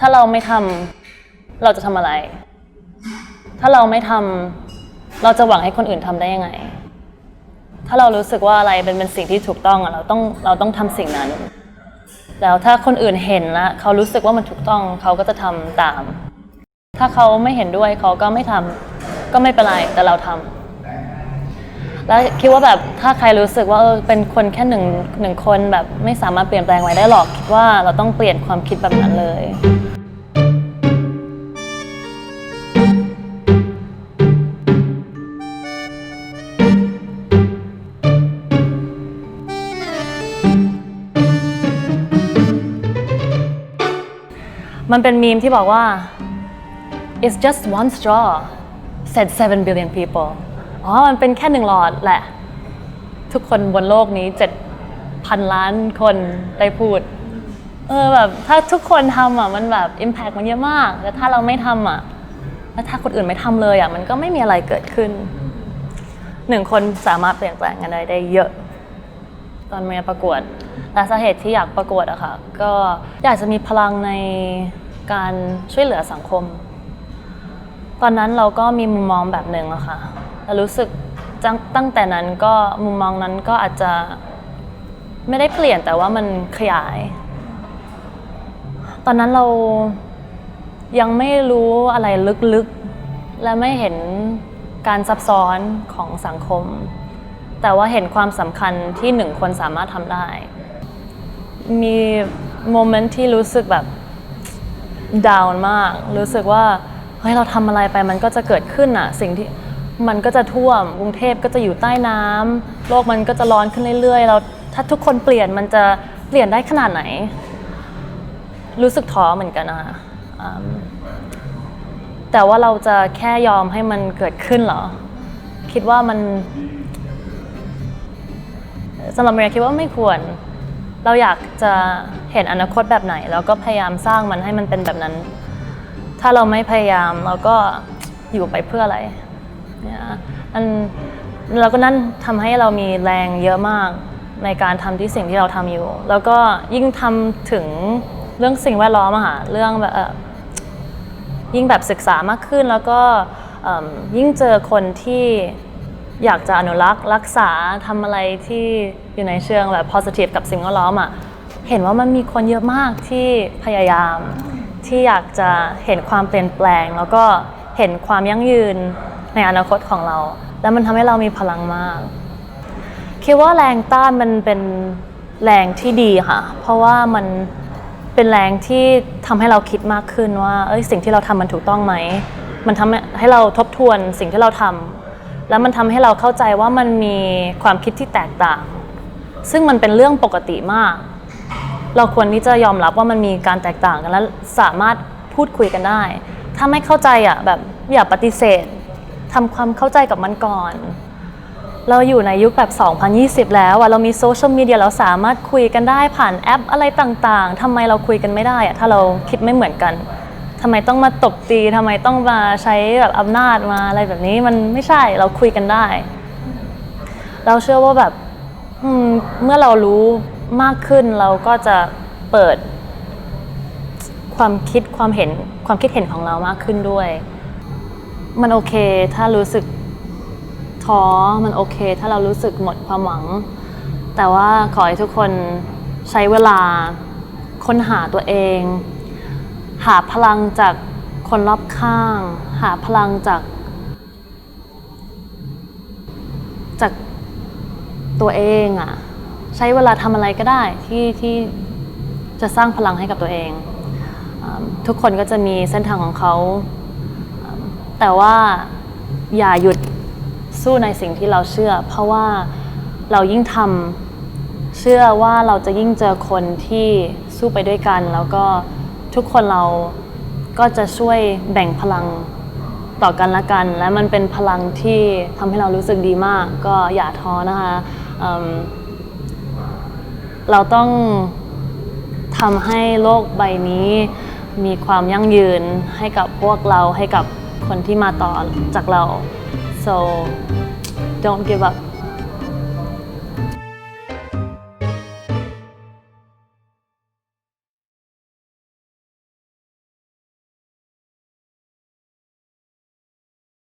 ถ้าเราไม่ทำเราจะทำอะไร ถ้าเราไม่ทำเราจะหวังให้คนอื่นทำได้ยังไง ถ้าเรารู้สึกว่าอะไรเป็นเป็นสิ่งที่ถูกต้องอะเราต้องเราต้องทำสิ่งนั้น แล้วถ้าคนอื่นเห็นล้วเขารู้สึกว่ามันถูกต้องเขาก็จะทำตาม ถ้าเขาไม่เห็นด้วยเขาก็ไม่ทำก็ไม่เป็นไรแต่เราทำ แล้วคิดว่าแบบถ้าใครรู้สึกว่าเออเป็นคนแค่หนึ่งหนึ่งคนแบบไม่สามารถเปลี่ยนแปลงอะไรได้หรอกคิดว่าเราต้องเปลี่ยนความคิดแบบนั้นเลยมันเป็นมีมที่บอกว่า it's just one straw said 7 billion people อ๋อ มันเป็นแค่หนึ่งหลอดแหละ ทุกคนบนโลกนี้7,000ล้านคนได้พูด เออแบบถ้าทุกคนทำอะมันแบบ impact มันเยอะมาก แต่ถ้าเราไม่ทำอะแล้วถ้าคนอื่นไม่ทำเลยอะมันก็ไม่มีอะไรเกิดขึ้นหนึ่งคนสามารถเปลี่ยนแปลงกันได้ได้เยอะ ตอนมาประกวดและสาเหตุที่อยากประกวดอะค่ะก็อยากจะมีพลังในการช่วยเหลือสังคม ตอนนั้นเราก็มีมุมมองแบบหนึ่งอะค่ะ รู้สึกตั้งแต่นั้นก็มุมมองนั้นก็อาจจะไม่ได้เปลี่ยนแต่ว่ามันขยาย ตอนนั้นเรายังไม่รู้อะไรลึกๆ และไม่เห็นการซับซ้อนของสังคม แต่ว่าเห็นความสำคัญที่หนึ่งคนสามารถทำได้ มีโมเมนต์ที่รู้สึกแบบดาวน์มาก รู้สึกว่าเฮ้ยเราทำอะไรไปมันก็จะเกิดขึ้นอะสิ่งที่ มันก็จะท่วมกรุงเทพก็จะอยู่ใต้น้ำโลกมันก็จะร้อนขึ้นเรื่อยๆเราถ้าทุกคนเปลี่ยนมันจะเปลี่ยนได้ขนาดไหน รู้สึกท้อเหมือนกันนะคะแต่ว่าเราจะแค่ยอมให้มันเกิดขึ้นเหรอ คิดว่ามันสำหรับเมียคิดว่าไม่ควร เราอยากจะเห็นอนาคตแบบไหน แล้วก็พยายามสร้างมันให้มันเป็นแบบนั้น ถ้าเราไม่พยายามเราก็อยู่ไปเพื่ออะไร เนี่ยอันเราก็นั่นทำให้เรามีแรงเยอะมากในการทำที่สิ่งที่เราทำอยู่ แล้วก็ยิ่งทำถึงเรื่องสิ่งแวดล้อมอะค่ะเรื่องแบบยิ่งแบบศึกษามากขึ้นแล้วก็ยิ่งเจอคนที่อยากจะอนุรักษ์รักษาทำอะไรที่อยู่ในเชิงแบบ positive กับสิ่งแวดล้อมอะเห็นว่ามันมีคนเยอะมากที่พยายามที่อยากจะเห็นความเปลี่ยนแปลง แล้วก็เห็นความยั่งยืน ในอนาคตของเรา แล้วมันทำให้เรามีพลังมาก คิดว่าแรงต้านมันเป็นแรงที่ดีค่ะ เพราะว่ามันเป็นแรงที่ทำให้เราคิดมากขึ้นว่าเอ้ยสิ่งที่เราทำมันถูกต้องไหม มันทำให้ให้เราทบทวนสิ่งที่เราทำแล้วมันทำให้เราเข้าใจว่ามันมีความคิดที่แตกต่าง ซึ่งมันเป็นเรื่องปกติมาก เราควรที่จะยอมรับว่ามันมีการแตกต่างกันและสามารถพูดคุยกันได้ ถ้าไม่เข้าใจอะแบบอย่าปฏิเสธ ทำความเข้าใจกับมันก่อน เราอยู่ในยุคแบบ 2020 แล้วอะเรามีโซเชียลมีเดียเราสามารถคุยกันได้ผ่านแอปอะไรต่างๆทำไมเราคุยกันไม่ได้อะถ้าเราคิดไม่เหมือนกันทำไมต้องมาตบตีทำไมต้องมาใช้แบบอำนาจมาอะไรแบบนี้มันไม่ใช่เราคุยกันได้ เราเชื่อว่าแบบเมื่อเรารู้มากขึ้นเราก็จะเปิดความคิดความเห็นความคิดเห็นของเรามากขึ้นด้วย มันโอเคถ้ารู้สึกท้อมันโอเค ถ้าเรารู้สึกหมดความหวัง แต่ว่าขอให้ทุกคนใช้เวลาค้นหาตัวเอง หาพลังจากคนรอบข้าง หาพลังจาก จากตัวเองอะใช้เวลาทำอะไรก็ได้ที่ที่จะสร้างพลังให้กับตัวเองอทุกคนก็จะมีเส้นทางของเขา แต่ว่าอย่าหยุดสู้ในสิ่งที่เราเชื่อ เพราะว่าเรายิ่งทำเชื่อว่าเราจะยิ่งเจอคนที่สู้ไปด้วยกัน แล้วก็ทุกคนเราก็จะช่วยแบ่งพลังต่อกันละกัน และมันเป็นพลังที่ทำให้เรารู้สึกดีมาก ก็อย่าท้อนะคะอืมเราต้องทำให้โลกใบนี้มีความยั่งยืนให้กับพวกเราให้กับ คนที่มาต่อจากเรา so don't give up